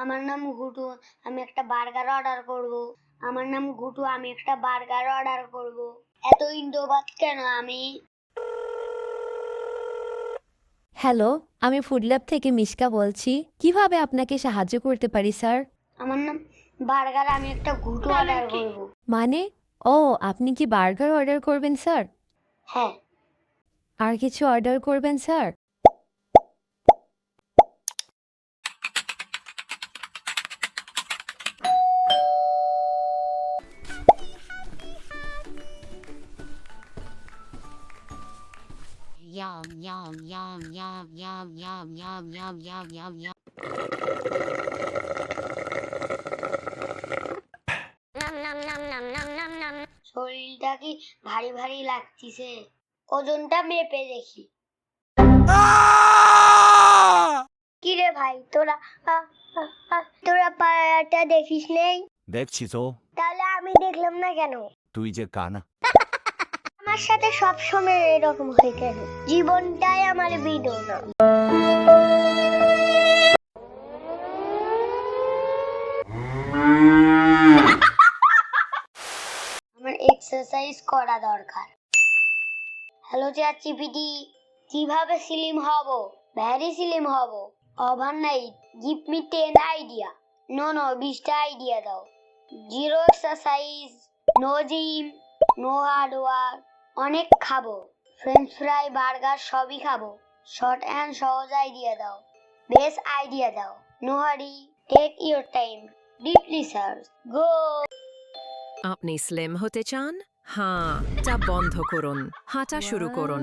আমার নাম ঘুটু আমি একটা বার্গার অর্ডার করব। আমার নাম ঘুটু আমি একটা বার্গার অর্ডার করব। এত ইন্দ্রবাদ কেন আমি? হ্যালো আমি ফুড ল্যাব থেকে মিশকা বলছি। কীভাবে আপনাকে সাহায্য করতে পারি স্যার? আমার নাম বার্গার আমি একটা ঘুটু অর্ডার করব। মানে? ও আপনি কি বার্গার অর্ডার করবেন স্যার? হ্যাঁ। আর কিছু অর্ডার করবেন sir? Yum yum yum yum yum yum yum yum yum yum yum. শরীরটা কি ভারী ভারী লাগতিছে। ওজনটা মেপে দেখি। কি রে ভাই তোরা তোরা পায়াটা দেখিস নেই? দেখছি তো তাহলে আমি দেখলাম না কেন? তুই যে কানা। আমার সাথে সব সময় এরকম হয়ে কেন? জীবনটাই আমার বিদনা। আমার এক্সারসাইজ করা দরকার। হ্যালো চ্যাট জিপিটি কীভাবে স্লিম হব? ভ্যারি স্লিম হব। Overnight give me ten idea no no বিশটা আইডিয়া দাও। Zero exercise no gym no hard work অনেক খাব। ফ্রেঞ্চ ফ্রাই বার্গার সবই খাব। শর্ট অ্যান্ড সহজ আইডিয়া দাও। বেস্ট আইডিয়া দাও। No hurry take your time deep research go আপনি স্লিম হতে চান? তা বন্ধ করুন। হাঁটা শুরু করুন।